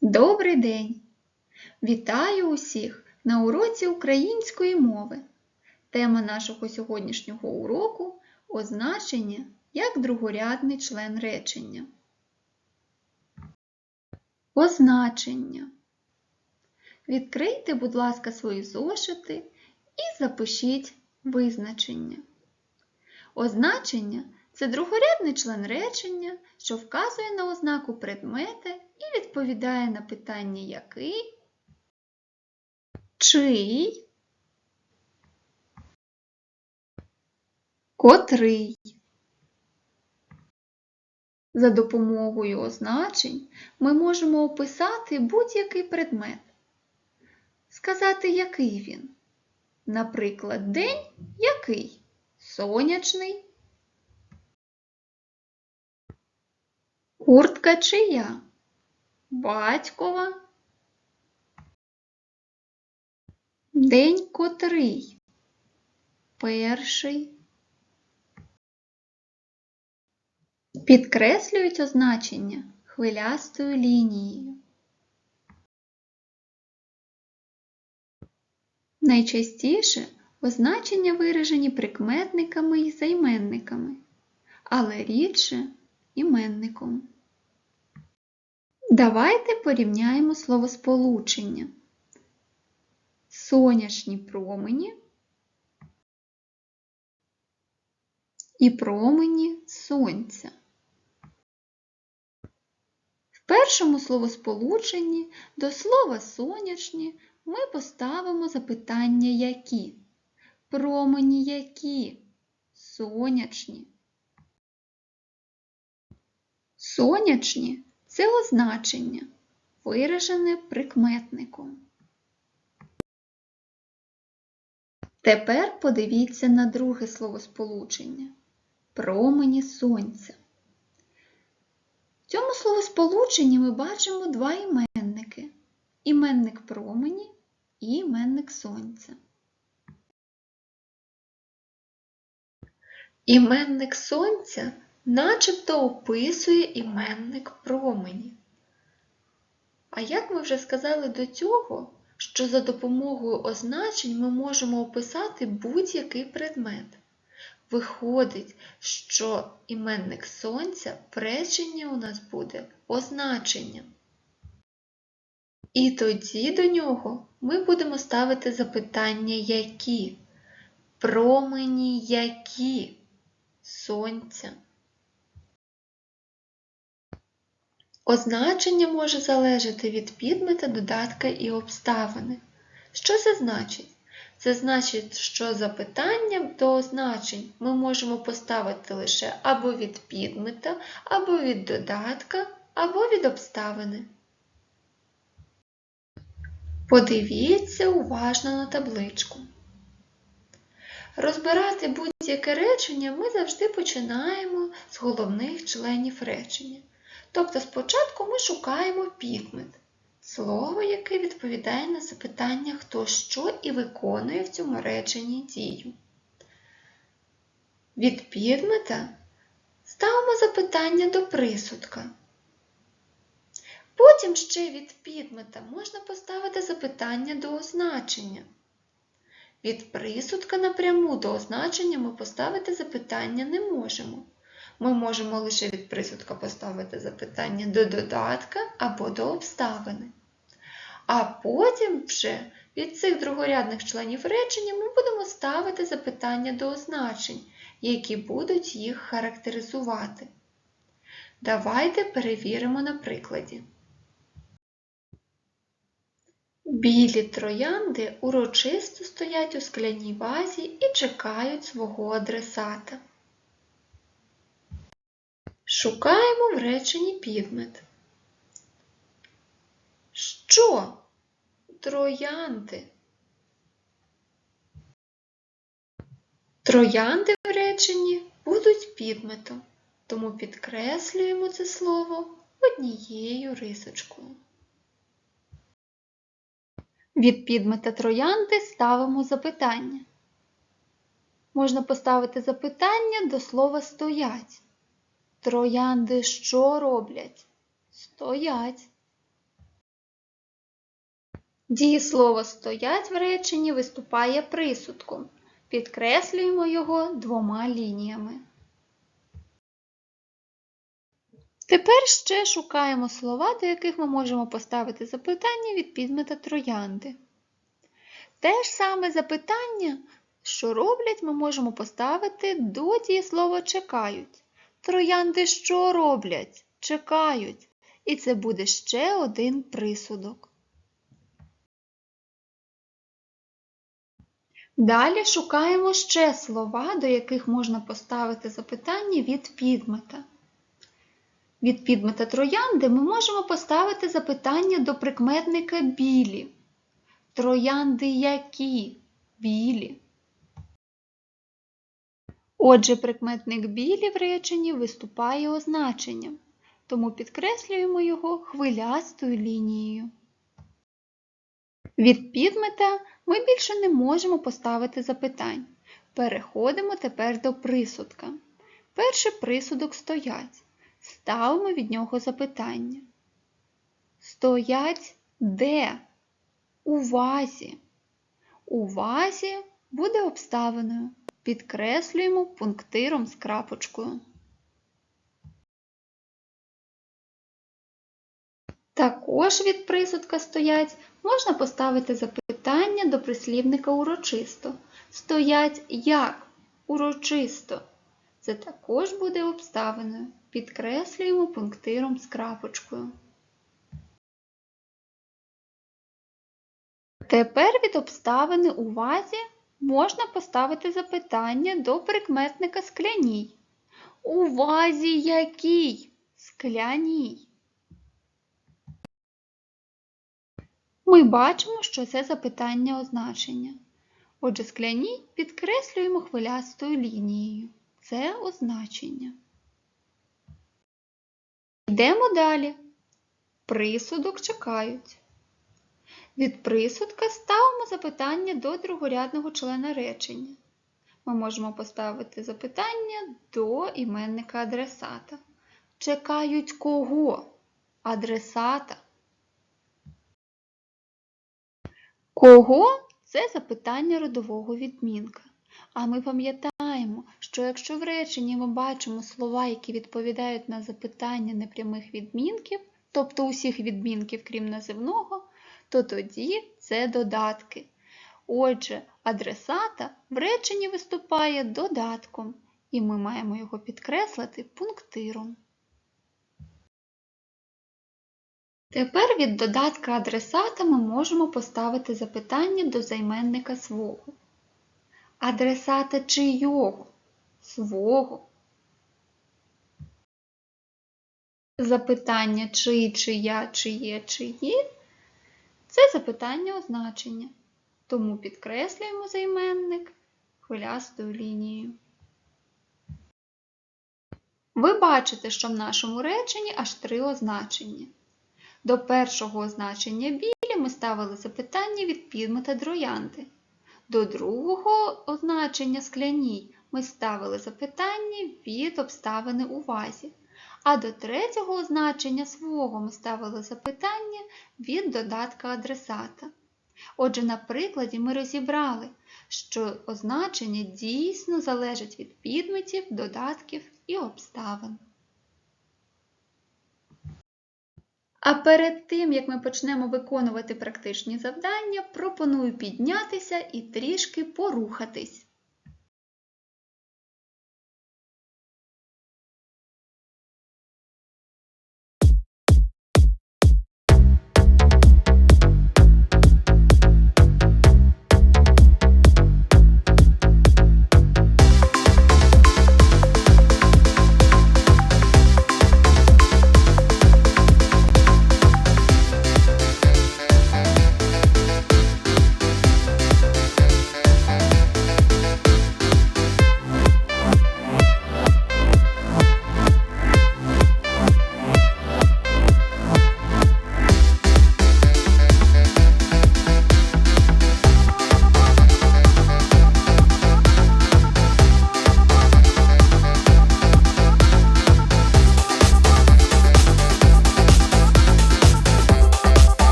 Добрий день! Вітаю усіх на уроці української мови. Тема нашого сьогоднішнього уроку означення як другорядний член речення. Означення. Відкрийте, будь ласка, свої зошити і запишіть визначення. Означення це другорядний член речення, що вказує на ознаку предмета і відповідає на питання який, чий, котрий. За допомогою означень ми можемо описати будь-який предмет, сказати, який він. Наприклад, день який? Сонячний. Куртка чия? Батькова. День котрий? Перший. Підкреслюють означення хвилястою лінією. Найчастіше означення виражені прикметниками і займенниками, але рідше іменником. Давайте порівняємо словосполучення. Сонячні промені і промені сонця. В першому словосполученні до слова сонячні ми поставимо запитання які. Промені які? Сонячні. Сонячні це означення, виражене прикметником. Тепер подивіться на друге словосполучення промені сонця. В цьому словосполученні ми бачимо два іменники іменник промені і іменник сонця. Іменник сонця начебто описує іменник промені. А як ми вже сказали до цього, що за допомогою означень ми можемо описати будь-який предмет. Виходить, що іменник сонця в реченні у нас буде означенням. І тоді до нього ми будемо ставити запитання які, промені які сонця. Означення може залежати від підмета, додатка і обставини. Що це значить? Це значить, що запитання до означень ми можемо поставити лише або від підмета, або від додатка, або від обставини. Подивіться уважно на табличку. Розбирати будь-яке речення ми завжди починаємо з головних членів речення. Тобто спочатку ми шукаємо підмет, слово, яке відповідає на запитання, хто що і виконує в цьому реченні дію. Від підмета ставимо запитання до присудка. Потім ще від підмета можна поставити запитання до означення. Від присудка напряму до означення ми поставити запитання не можемо. Ми можемо лише від присудка поставити запитання до додатка або до обставини. А потім вже від цих другорядних членів речення ми будемо ставити запитання до означень, які будуть їх характеризувати. Давайте перевіримо на прикладі. Білі троянди урочисто стоять у скляній вазі і чекають свого адресата. Шукаємо в реченні підмет. Що? Троянди. Троянди в реченні будуть підметом, тому підкреслюємо це слово однією рисочкою. Від підмета троянди ставимо запитання. Можна поставити запитання до слова стоять. Троянди що роблять? Стоять. Дієслово стоять в реченні виступає присудком. Підкреслюємо його двома лініями. Тепер ще шукаємо слова, до яких ми можемо поставити запитання від підмета троянди. Те ж саме запитання, що роблять, ми можемо поставити до дієслова чекають. Троянди що роблять? Чекають. І це буде ще один присудок. Далі шукаємо ще слова, до яких можна поставити запитання від підмета. Від підмета троянди ми можемо поставити запитання до прикметника білі. Троянди які? Білі. Отже, прикметник білі в реченні виступає означенням, тому підкреслюємо його хвилястою лінією. Від підмета ми більше не можемо поставити запитань. Переходимо тепер до присудка. Перший присудок стоять. Ставимо від нього запитання. Стоять де? У вазі. У вазі буде обставиною. Підкреслюємо пунктиром з крапочкою. Також від присудка стоять можна поставити запитання до прислівника урочисто. Стоять як? Урочисто. Це також буде обставиною. Підкреслюємо пунктиром з крапочкою. Тепер від обставини у вазі можна поставити запитання до прикметника скляній. У вазі якій? Скляній. Ми бачимо, що це запитання означення. Отже, скляній підкреслюємо хвилястою лінією. Це означення. Йдемо далі. Присудок чекають. Від присудка ставимо запитання до другорядного члена речення. Ми можемо поставити запитання до іменника адресата. Чекають кого? Адресата. Кого це запитання родового відмінка. А ми пам'ятаємо, що якщо в реченні ми бачимо слова, які відповідають на запитання непрямих відмінків, тобто усіх відмінків, крім називного, то тоді це додатки. Отже, адресата в реченні виступає додатком, і ми маємо його підкреслити пунктиром. Тепер від додатка адресата ми можемо поставити запитання до займенника свого. Адресата чийого? Свого. Запитання чий, чия, чиє, чиї це запитання означення. Тому підкреслюємо займенник хвилястою лінією. Ви бачите, що в нашому реченні аж три означення. До першого означення білі ми ставили запитання від підмета троянди. До другого означення скляній ми ставили запитання від обставини у вазі. А до третього означення свого ми ставили запитання від додатка адресата. Отже, на прикладі ми розібрали, що означення дійсно залежать від підметів, додатків і обставин. А перед тим, як ми почнемо виконувати практичні завдання, пропоную піднятися і трішки порухатись.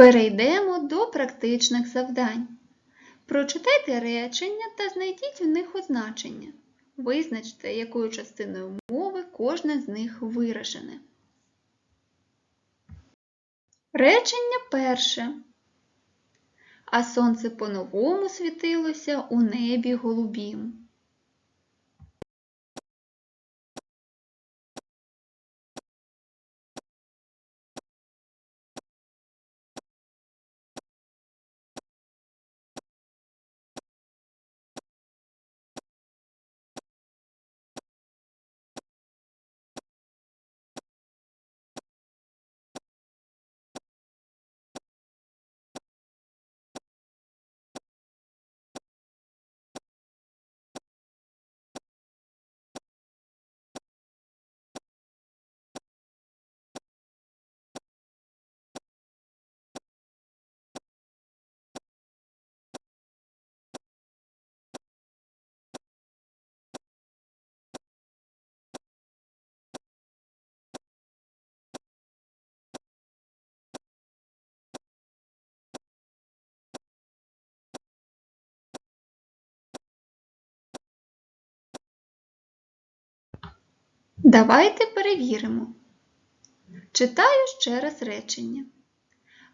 Перейдемо до практичних завдань. Прочитайте речення та знайдіть у них означення. Визначте, якою частиною мови кожне з них виражене. Речення перше. А сонце по-новому світилося у небі голубім. Давайте перевіримо. Читаю ще раз речення.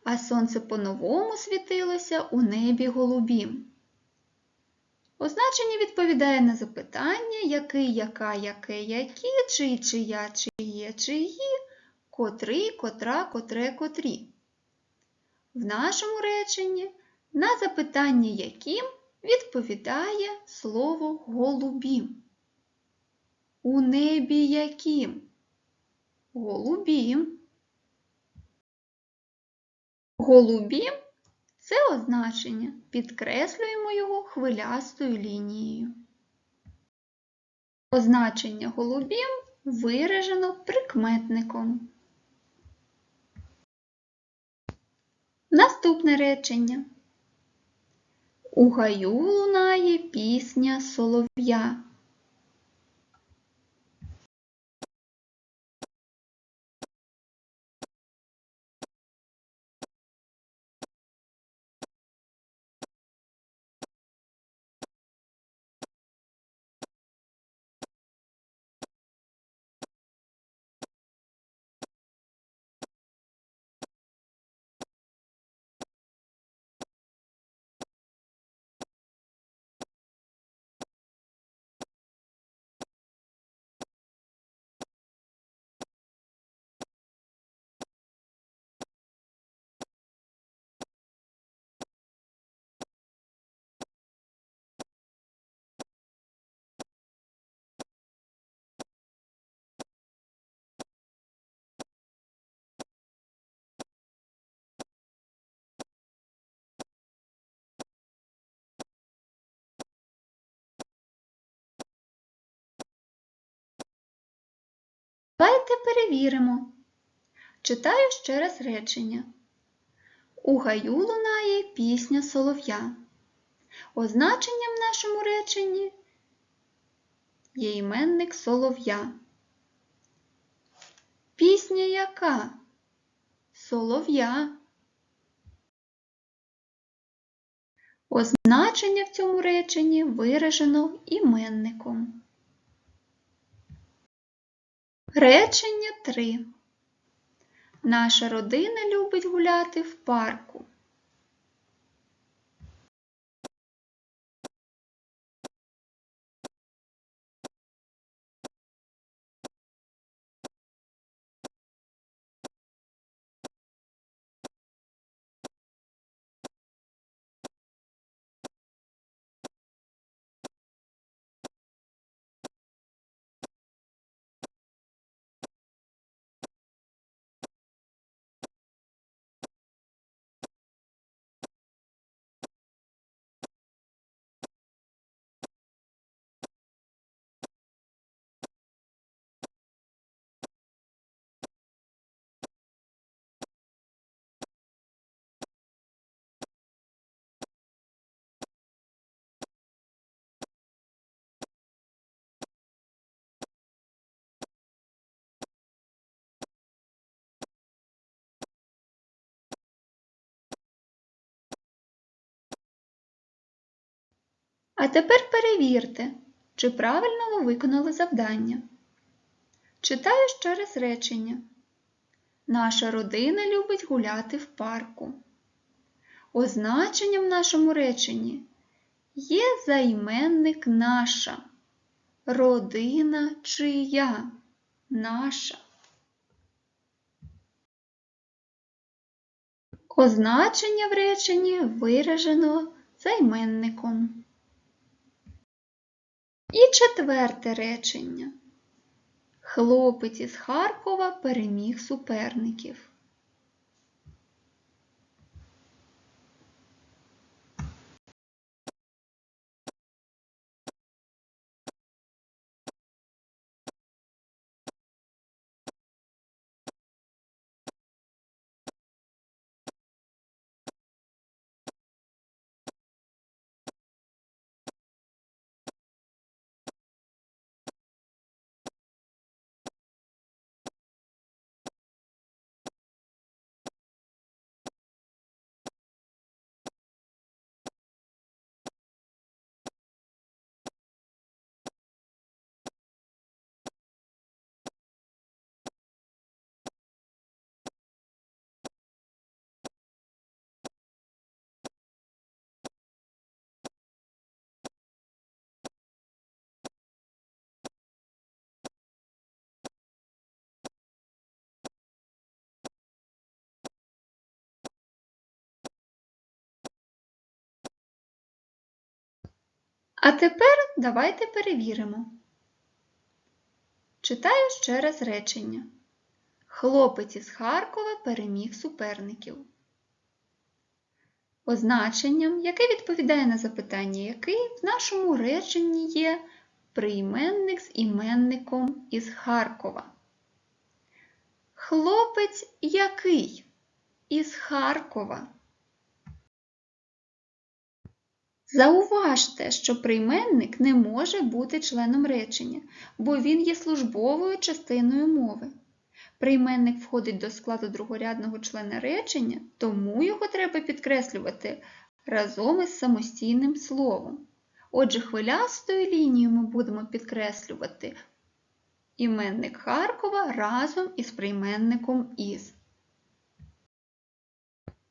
А сонце по-новому світилося у небі голубім. Означення відповідає на запитання, який, яка, яке, які, чий, чия, чиє, чиї, котрий, котра, котре, котрі. В нашому реченні на запитання яким відповідає слово голубім. У небі яким? Голубім. Голубім це означення. Підкреслюємо його хвилястою лінією. Означення голубім виражено прикметником. Наступне речення. У гаю лунає пісня солов'я. Давайте перевіримо. Читаю ще раз речення. У гаю лунає пісня солов'я. Означенням в нашому реченні є іменник солов'я. Пісня яка? Солов'я. Означення в цьому реченні виражено іменником. Речення 3. Наша родина любить гуляти в парку. А тепер перевірте, чи правильно ви виконали завдання. Читаю ще раз речення. Наша родина любить гуляти в парку. Означенням в нашому реченні є займенник наша, родина чия, наша. Означення в реченні виражено займенником. І четверте речення. Хлопець із Харкова переміг суперників. А тепер давайте перевіримо. Читаю ще раз речення. Хлопець із Харкова переміг суперників. Означенням, яке відповідає на запитання, який в нашому реченні є прийменник з іменником із Харкова. Хлопець який? Із Харкова. Зауважте, що прийменник не може бути членом речення, бо він є службовою частиною мови. Прийменник входить до складу другорядного члена речення, тому його треба підкреслювати разом із самостійним словом. Отже, хвилястою лінією ми будемо підкреслювати іменник Харкова разом із прийменником із.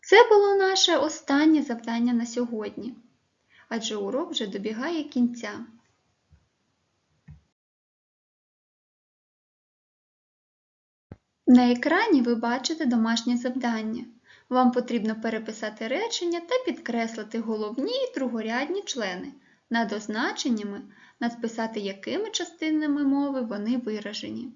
Це було наше останнє завдання на сьогодні адже урок вже добігає кінця. На екрані ви бачите домашнє завдання. Вам потрібно переписати речення та підкреслити головні і другорядні члени, над означеннями надписати, якими частинами мови вони виражені.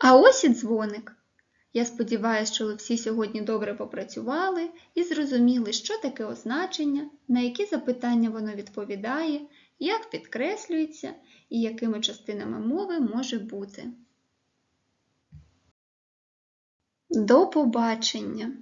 А ось і дзвоник. Я сподіваюся, що ви всі сьогодні добре попрацювали і зрозуміли, що таке означення, на які запитання воно відповідає, як підкреслюється і якими частинами мови може бути. До побачення!